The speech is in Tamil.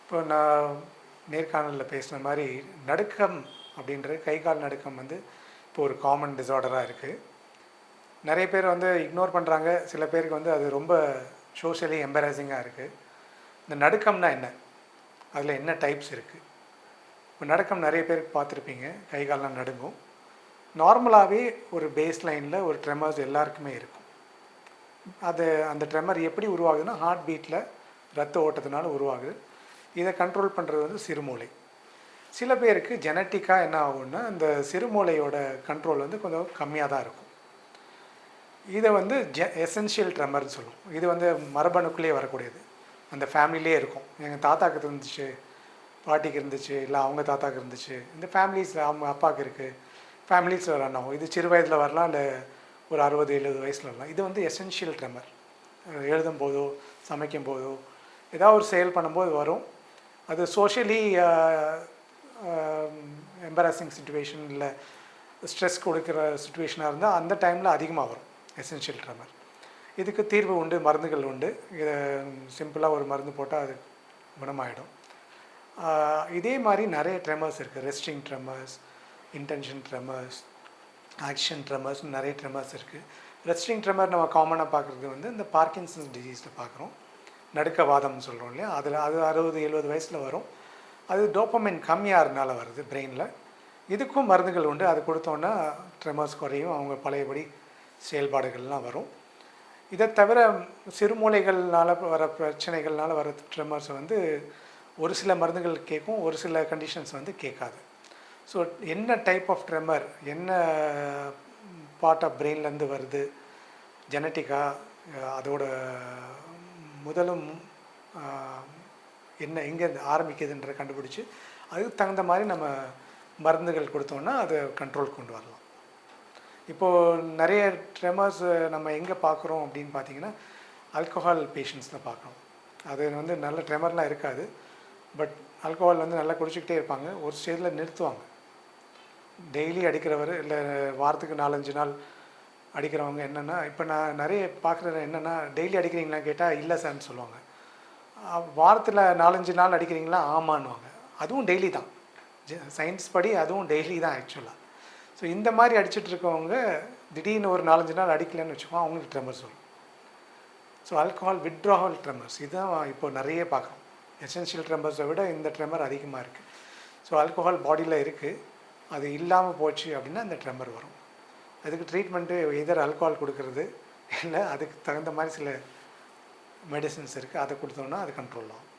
இப்போ நான் நேர்காணலில் பேசின மாதிரி நடுக்கம் அப்படின்றது கை கால் நடுக்கம் வந்து இப்போ ஒரு காமன் டிசார்டராக இருக்குது நிறைய பேர் வந்து இக்னோர் பண்ணுறாங்க சில பேருக்கு வந்து அது ரொம்ப சோஷியலி எம்பரசிங்காக இருக்குது இந்த நடுக்கம்னா என்ன? அதில் என்ன டைப்ஸ் இருக்குது இப்போ நடுக்கம் நிறைய பேருக்கு பார்த்துருப்பீங்க. கை கால்லாம் நடுங்கும். நார்மலாகவே ஒரு பேஸ் லைனில் ஒரு ட்ரெமர்ஸ் எல்லாருக்குமே இருக்கும். அது அந்த ட்ரெமர் எப்படி உருவாகுதுன்னா ஹார்ட் பீட்டில் ரத்த ஓட்டத்தினால உருவாகுது. இதை கண்ட்ரோல் பண்ணுறது வந்து சிறுமூளை. சில பேருக்கு ஜெனட்டிக்காக என்ன ஆகும்னா அந்த சிறுமூளையோட கண்ட்ரோல் வந்து கொஞ்சம் கம்மியாக தான் இருக்கும். இதை வந்து ஜெ எசென்ஷியல் ட்ரெமர்னு சொல்லுவோம். இது வந்து மரபணுக்குள்ளேயே வரக்கூடியது. அந்த ஃபேமிலிலே இருக்கும். எங்கள் தாத்தாக்கு இருந்துச்சு பாட்டிக்கு இருந்துச்சு இல்லை அவங்க தாத்தாக்கு இருந்துச்சு. இந்த ஃபேமிலிஸில் அவங்க அப்பாவுக்கு இருக்குது ஃபேமிலிஸில் ஒரு அண்ணாவும். இது சிறு வயதில் வரலாம் இல்லை ஒரு அறுபது எழுபது வயசில் வரலாம். இது வந்து எசென்ஷியல் ட்ரெமர் எழுதும் போதோ சமைக்கும் போதோ ஏதாவது ஒரு செயல் பண்ணும்போது வரும். அது சோஷியலி எம்பராசிங் சுச்சுவேஷன் இல்லை ஸ்ட்ரெஸ் கொடுக்குற சுச்சுவேஷனாக இருந்தால் அந்த டைமில் அதிகமாக வரும் எசென்ஷியல் ட்ரெமர் இதுக்கு தீர்வு உண்டு மருந்துகள் உண்டு. இதை சிம்பிளாக ஒரு மருந்து போட்டால் அது குணமாயிடும். இதே மாதிரி நிறைய ட்ரெமர்ஸ் இருக்குது resting tremors intention tremors action tremors நிறைய ட்ரெமர்ஸ் இருக்குது ரெஸ்டிங் ட்ரெமர் நம்ம காமனாக பார்க்குறது வந்து இந்த பார்க்கின்சன்ஸ் டிசீஸில் பார்க்குறோம். நடுக்கவாதம்னு சொல்கிறோம் இல்லையா? அதில் அது அறுபது எழுபது வயசில் வரும். அது டோப்பமைன் கம்மியாகிறதுனால வருது பிரெயினில் இதுக்கும் மருந்துகள் உண்டு. அது கொடுத்தோன்னா ட்ரெமர்ஸ் குறையும். அவங்க பழையபடி செயல்பாடுகள்லாம் வரும். இதை தவிர சிறுமூலைகள்னால் வர பிரச்சனைகள்னால் வர ட்ரெமர்ஸ் வந்து ஒரு சில மருந்துகள் கேட்கும். ஒரு சில கண்டிஷன்ஸ் வந்து கேட்காது. ஸோ என்ன டைப் ஆஃப் ட்ரெமர் என்ன பார்ட் ஆஃப் பிரெயின்லேருந்து வருது? ஜெனட்டிக்காக அதோட முதலும் என்ன எங்கே ஆரம்பிக்குதுன்ற கண்டுபிடிச்சி அதுக்கு தகுந்த மாதிரி நம்ம மருந்துகள் கொடுத்தோம்னா அதை கண்ட்ரோல் கொண்டு வரலாம். இப்போது நிறைய ட்ரெமர்ஸ் நம்ம எங்கே பார்க்குறோம் அப்படின்னு பார்த்தீங்கன்னா ஆல்கஹால் பேஷண்ட்ஸில் பார்க்குறோம். அது வந்து நல்ல ட்ரெமர்லாம் இருக்காது. பட் ஆல்கோஹால் வந்து நல்லா குடிச்சிக்கிட்டே இருப்பாங்க. ஒரு ஸ்டேஜில் நிறுத்துவாங்க. டெய்லி அடிக்கிறவர் இல்லை வாரத்துக்கு நாலஞ்சு நாள் அடிக்கிறவங்க என்னென்னா இப்போ நான் நிறைய பார்க்குறது என்னென்னா டெய்லி அடிக்கிறீங்களா கேட்டால் இல்லை சார்னு சொல்லுவாங்க. வாரத்தில் நாலஞ்சு நாள் அடிக்கிறீங்களா? ஆமான்னுவாங்க. அதுவும் டெய்லி தான். சயின்ஸ் படி அதுவும் டெய்லி தான் ஆக்சுவலாக ஸோ இந்த மாதிரி அடிச்சிட்டு இருக்கவங்க திடீர்னு ஒரு நாலஞ்சு நாள் அடிக்கலைன்னு வச்சுக்கோங்க அவங்களுக்கு ட்ரெமர்ஸ் வரும். ஸோ ஆல்கஹால் விட்ராஹால் ட்ரெமர்ஸ் இதுதான் இப்போ நிறைய பார்க்குறோம் எசென்ஷியல் ட்ரெமர்ஸை விட இந்த ட்ரெமர் அதிகமாக இருக்குது ஸோ ஆல்கஹால் பாடியில் இருக்குது அது இல்லாமல் போச்சு அப்படின்னா அந்த ட்ரெமர் வரும். அதுக்கு ட்ரீட்மெண்ட்டு எதர் ஆல்கஹால் கொடுக்கறது இல்லை அதுக்கு தகுந்த மாதிரி சில மெடிசின்ஸ் இருக்குது அதை கொடுத்தோன்னா அது கண்ட்ரோல் ஆகும்.